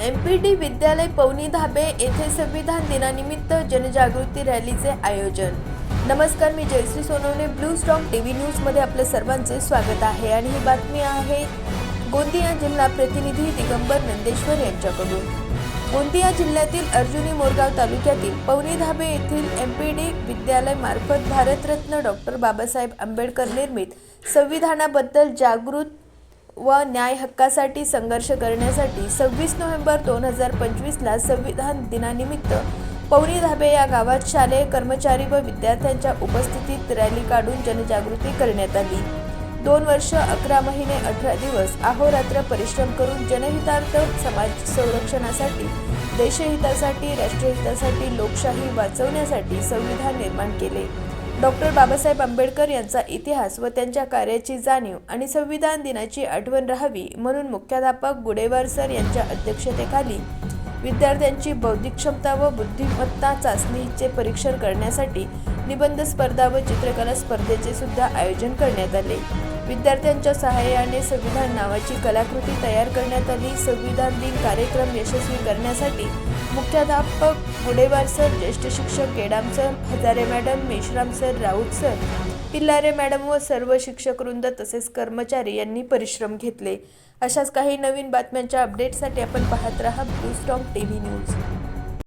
M P D विद्यालय पवनी धाबे येथे संविधान दिनानिमित्त जनजागृती रॅलीचे आयोजन. नमस्कार मी Jayashree Sonawane Blue Stock T V न्यूजमध्ये आपलं सर्वांचे स्वागत आहे आणि ही बातमी आहे गोंदिया जिल्हा प्रतिनिधी दिगंबर नंदेश्वर यांच्याकडून. गोंदिया जिल्ह्यातील अर्जुनी मोरगाव तालुक्यातील पवनी धाबे येथील एम पी डी विद्यालय मार्फत भारतरत्न डॉक्टर बाबासाहेब आंबेडकर निर्मित संविधानाबद्दल जागृत व न्याय हक्कासाठी संघर्ष करण्यासाठी सव्वीस नोव्हेंबर दोन हजार पंचवीसला संविधान दिनानिमित्त पवनी धाबे या गावात शालेय कर्मचारी व विद्यार्थ्यांच्या उपस्थितीत रॅली काढून जनजागृती करण्यात आली. दोन वर्ष अकरा महिने अठरा दिवस अहोरात्र परिश्रम करून जनहितार्थ समाज संरक्षणासाठी देशहितासाठी राष्ट्रहितासाठी लोकशाही वाचवण्यासाठी संविधान निर्माण केले. डॉक्टर बाबासाहेब आंबेडकर यांचा इतिहास व त्यांच्या कार्याची जाणीव आणि संविधान दिनाची आठवण राहावी म्हणून मुख्याध्यापक गुडेवार सर यांच्या अध्यक्षतेखाली विद्यार्थ्यांची बौद्धिक क्षमता व बुद्धिमत्ता चाचणीचे परीक्षण करण्यासाठी निबंध स्पर्धा व चित्रकला स्पर्धेचे सुद्धा आयोजन करण्यात आले. विद्यार्थ्यांच्या सहाय्याने संविधान नावाची कलाकृती तयार करण्यात आली. संविधान दिन कार्यक्रम यशस्वी करण्यासाठी मुख्याध्यापक गुडेवार सर ज्येष्ठ शिक्षक Kedam sir Hazare madam Meshram sir Raut sir Pillare madam व सर्व शिक्षक वृंद तसेच कर्मचारी यांनी परिश्रम घेतले. अशाच काही नवीन बातम्यांच्या अपडेटसाठी आपण पाहत राहा Blue Stock T V News.